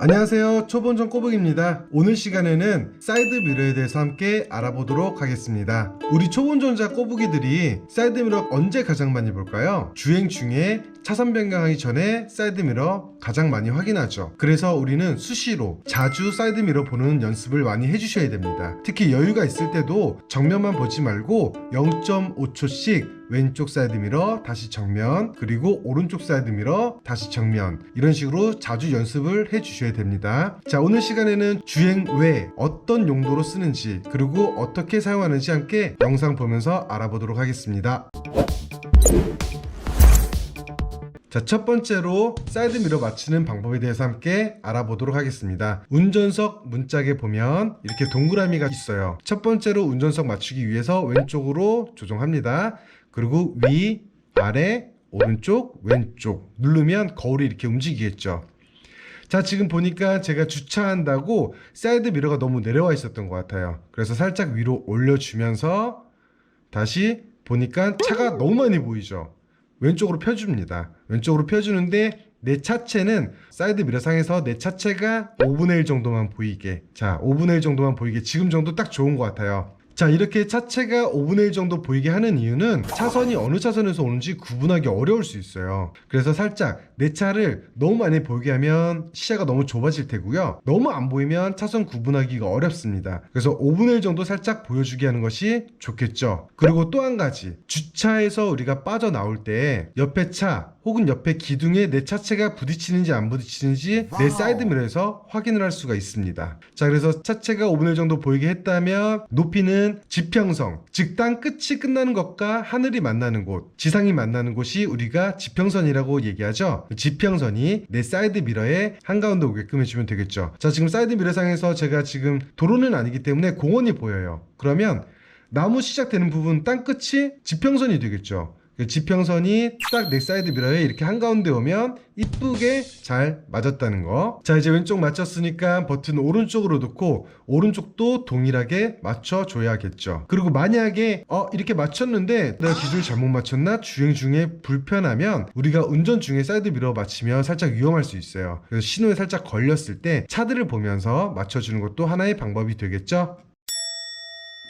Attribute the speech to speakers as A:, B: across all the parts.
A: 안녕하세요. 초본전 꼬북입니다. 오늘 시간에는 사이드 미러에 대해서 함께 알아보도록 하겠습니다. 우리 초본전자 꼬북이들이 사이드 미러 언제 가장 많이 볼까요? 주행 중에 차선 변경하기 전에 사이드 미러 가장 많이 확인하죠. 그래서 우리는 수시로 자주 사이드 미러 보는 연습을 많이 해주셔야 됩니다. 특히 여유가 있을 때도 정면만 보지 말고 0.5초씩 왼쪽 사이드 미러 다시 정면 그리고 오른쪽 사이드 미러 다시 정면 이런 식으로 자주 연습을 해 주셔야 됩니다 자 오늘 시간에는 주행 외 어떤 용도로 쓰는지 그리고 어떻게 사용하는지 함께 영상 보면서 알아보도록 하겠습니다 자, 첫 번째로 사이드 미러 맞추는 방법에 대해서 함께 알아보도록 하겠습니다. 운전석 문짝에 보면 이렇게 동그라미가 있어요. 첫 번째로 운전석 맞추기 위해서 왼쪽으로 조정합니다. 그리고 위, 아래, 오른쪽, 왼쪽 누르면 거울이 이렇게 움직이겠죠. 자, 지금 보니까 제가 주차한다고 사이드 미러가 너무 내려와 있었던 것 같아요. 그래서 살짝 위로 올려주면서 다시 보니까 차가 너무 많이 보이죠. 왼쪽으로 펴줍니다. 왼쪽으로 펴주는데 내 차체는 사이드 미러 상에서 내 차체가 5분의 1 정도만 보이게 자 5분의 1 정도만 보이게 지금 정도 딱 좋은 것 같아요 자 이렇게 차체가 5분의 1 정도 보이게 하는 이유는 차선이 어느 차선에서 오는지 구분하기 어려울 수 있어요. 그래서 살짝 내 차를 너무 많이 보이게 하면 시야가 너무 좁아질 테고요. 너무 안 보이면 차선 구분하기가 어렵습니다. 그래서 5분의 1 정도 살짝 보여주게 하는 것이 좋겠죠. 그리고 또 한 가지. 주차에서 우리가 빠져나올 때 옆에 차 혹은 옆에 기둥에 내 차체가 부딪히는지 안 부딪히는지 내 사이드 미러에서 확인을 할 수가 있습니다. 자, 그래서 차체가 5분의 1 정도 보이게 했다면 높이는 지평선, 즉 땅 끝이 끝나는 것과 하늘이 만나는 곳, 지상이 만나는 곳이 우리가 지평선이라고 얘기하죠. 지평선이 내 사이드 미러에 한가운데 오게끔 해주면 되겠죠. 자, 지금 사이드 미러상에서 제가 지금 도로는 아니기 때문에 공원이 보여요. 그러면 나무 시작되는 부분 땅 끝이 지평선이 되겠죠. 그 지평선이 딱 내 사이드 미러에 이렇게 한가운데 오면 이쁘게 잘 맞았다는 거. 자, 이제 왼쪽 맞췄으니까 버튼 오른쪽으로 놓고 오른쪽도 동일하게 맞춰줘야겠죠. 그리고 만약에 어 이렇게 맞췄는데 내가 기술 잘못 맞췄나 주행 중에 불편하면 우리가 운전 중에 사이드 미러 맞추면 살짝 위험할 수 있어요. 그래서 신호에 살짝 걸렸을 때 차들을 보면서 맞춰주는 것도 하나의 방법이 되겠죠.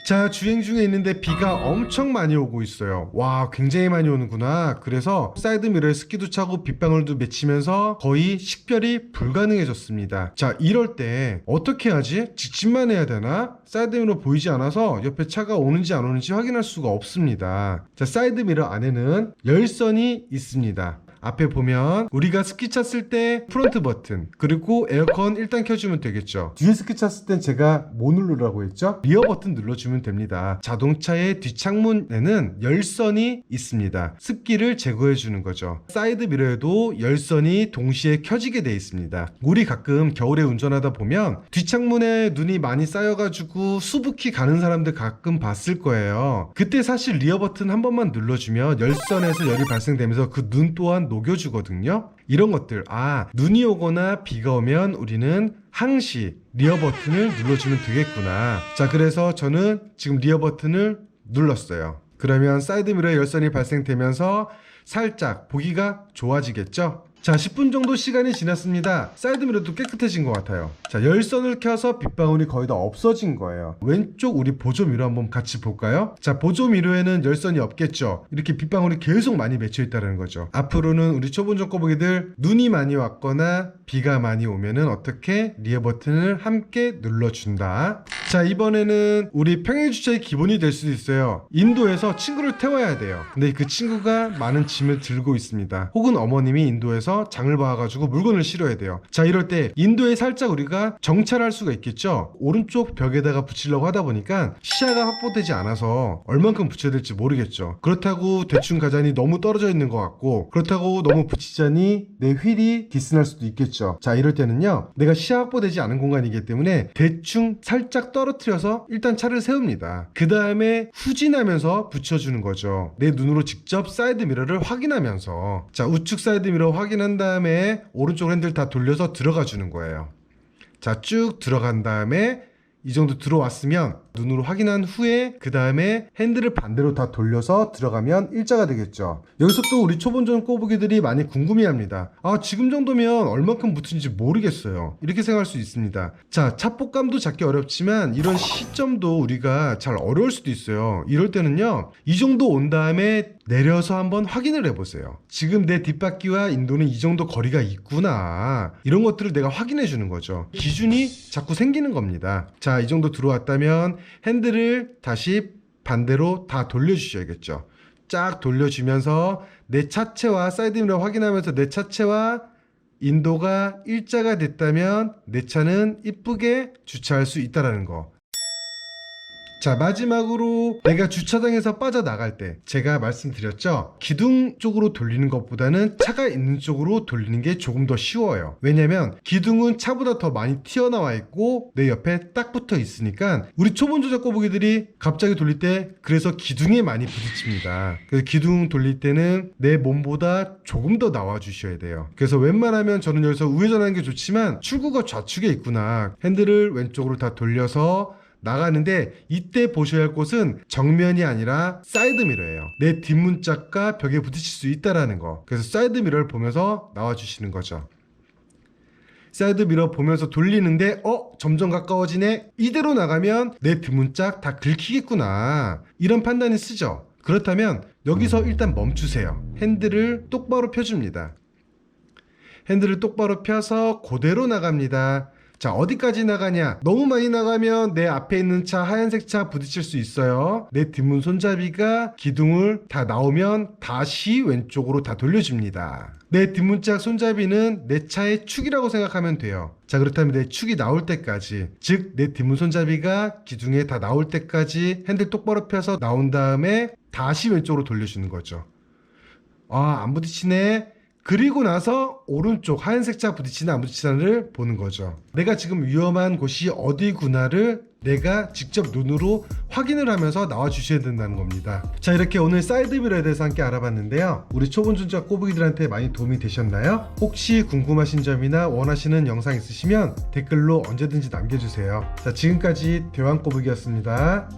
A: 자, 주행 중에 있는데 비가 엄청 많이 오고 있어요. 와, 굉장히 많이 오는구나. 그래서 사이드 미러에 습기도 차고 빗방울도 맺히면서 거의 식별이 불가능해졌습니다. 자, 이럴 때 어떻게 하지? 직진만 해야 되나? 사이드 미러 보이지 않아서 옆에 차가 오는지 안 오는지 확인할 수가 없습니다. 자, 사이드 미러 안에는 열선이 있습니다. 앞에 보면 우리가 스키 찼을 때 프론트 버튼 그리고 에어컨 일단 켜주면 되겠죠. 뒤에 스키 찼을 땐 제가 뭐 누르라고 했죠? 리어 버튼 눌러주면 됩니다. 자동차의 뒷창문에는 열선이 있습니다. 습기를 제거해 주는 거죠. 사이드 미러에도 열선이 동시에 켜지게 돼 있습니다. 우리 가끔 겨울에 운전하다 보면 뒷창문에 눈이 많이 쌓여가지고 수북히 가는 사람들 가끔 봤을 거예요. 그때 사실 리어 버튼 한 번만 눌러주면 열선에서 열이 발생되면서 그 눈 또한 녹여주거든요. 이런 것들, 아, 눈이 오거나 비가 오면 우리는 항시 리어 버튼을 눌러주면 되겠구나. 자, 그래서 저는 지금 리어 버튼을 눌렀어요. 그러면 사이드 미러에 열선이 발생되면서 살짝 보기가 좋아지겠죠? 자, 10분 정도 시간이 지났습니다. 사이드 미러도 깨끗해진 것 같아요. 자, 열선을 켜서 빗방울이 거의 다 없어진 거예요. 왼쪽 우리 보조 미러 한번 같이 볼까요? 자, 보조 미러에는 열선이 없겠죠. 이렇게 빗방울이 계속 많이 맺혀 있다는 거죠. 앞으로는 우리 초본적 꼬부기들 눈이 많이 왔거나 비가 많이 오면은 어떻게 리어 버튼을 함께 눌러준다. 자, 이번에는 우리 평행 주차의 기본이 될 수도 있어요. 인도에서 친구를 태워야 돼요. 근데 그 친구가 많은 짐을 들고 있습니다. 혹은 어머님이 인도에서 장을 봐가지고 물건을 실어야 돼요. 자, 이럴 때 인도에 살짝 우리가 정찰할 수가 있겠죠. 오른쪽 벽에다가 붙이려고 하다 보니까 시야가 확보되지 않아서 얼만큼 붙여야 될지 모르겠죠. 그렇다고 대충 가자니 너무 떨어져 있는 것 같고 그렇다고 너무 붙이자니 내 휠이 기스날 수도 있겠죠. 자, 이럴 때는요. 내가 시야 확보되지 않은 공간이기 때문에 대충 살짝 떨어뜨려서 일단 차를 세웁니다. 그 다음에 후진하면서 붙여주는 거죠. 내 눈으로 직접 사이드 미러를 확인하면서 자, 우측 사이드 미러 확인 한 다음에 오른쪽 핸들 다 돌려서 들어가 주는 거예요. 자, 쭉 들어간 다음에 이 정도 들어왔으면 눈으로 확인한 후에 그 다음에 핸들을 반대로 다 돌려서 들어가면 일자가 되겠죠. 여기서 또 우리 초본전 꼬부기들이 많이 궁금해합니다. 아 지금 정도면 얼마큼 붙은지 모르겠어요. 이렇게 생각할 수 있습니다. 자 차폭감도 잡기 어렵지만 이런 시점도 우리가 잘 어려울 수도 있어요. 이럴 때는요 이 정도 온 다음에 내려서 한번 확인을 해보세요. 지금 내 뒷바퀴와 인도는 이 정도 거리가 있구나. 이런 것들을 내가 확인해 주는 거죠. 기준이 자꾸 생기는 겁니다. 자, 이 정도 들어왔다면 핸들을 다시 반대로 다 돌려주셔야겠죠. 쫙 돌려주면서 내 차체와 사이드미러 확인하면서 내 차체와 인도가 일자가 됐다면 내 차는 이쁘게 주차할 수 있다라는 거. 자 마지막으로 내가 주차장에서 빠져나갈 때 제가 말씀드렸죠? 기둥 쪽으로 돌리는 것보다는 차가 있는 쪽으로 돌리는 게 조금 더 쉬워요. 왜냐면 기둥은 차보다 더 많이 튀어나와 있고 내 옆에 딱 붙어 있으니까 우리 초본 조작 꼬부기들이 갑자기 돌릴 때 그래서 기둥에 많이 부딪힙니다. 그래서 기둥 돌릴 때는 내 몸보다 조금 더 나와 주셔야 돼요. 그래서 웬만하면 저는 여기서 우회전하는 게 좋지만 출구가 좌측에 있구나. 핸들을 왼쪽으로 다 돌려서 나가는데 이때 보셔야 할 곳은 정면이 아니라 사이드 미러예요. 내 뒷문짝과 벽에 부딪힐 수 있다라는 거. 그래서 사이드 미러를 보면서 나와 주시는 거죠. 사이드 미러 보면서 돌리는데 어? 점점 가까워지네? 이대로 나가면 내 뒷문짝 다 긁히겠구나. 이런 판단이 쓰죠. 그렇다면 여기서 일단 멈추세요. 핸들을 똑바로 펴줍니다. 핸들을 똑바로 펴서 그대로 나갑니다 자 어디까지 나가냐? 너무 많이 나가면 내 앞에 있는 차 하얀색 차 부딪힐 수 있어요. 내 뒷문 손잡이가 기둥을 다 나오면 다시 왼쪽으로 다 돌려줍니다. 내 뒷문짝 손잡이는 내 차의 축이라고 생각하면 돼요. 자 그렇다면 내 축이 나올 때까지 즉 내 뒷문 손잡이가 기둥에 다 나올 때까지 핸들 똑바로 펴서 나온 다음에 다시 왼쪽으로 돌려주는 거죠. 아 안 부딪히네 그리고 나서 오른쪽 하얀색 차 부딪히나 안 부딪히나를 보는 거죠. 내가 지금 위험한 곳이 어디구나를 내가 직접 눈으로 확인을 하면서 나와 주셔야 된다는 겁니다. 자 이렇게 오늘 사이드미러에 대해서 함께 알아봤는데요. 우리 초본 준자 꼬부기들한테 많이 도움이 되셨나요? 혹시 궁금하신 점이나 원하시는 영상 있으시면 댓글로 언제든지 남겨주세요. 자 지금까지 대왕 꼬부기였습니다.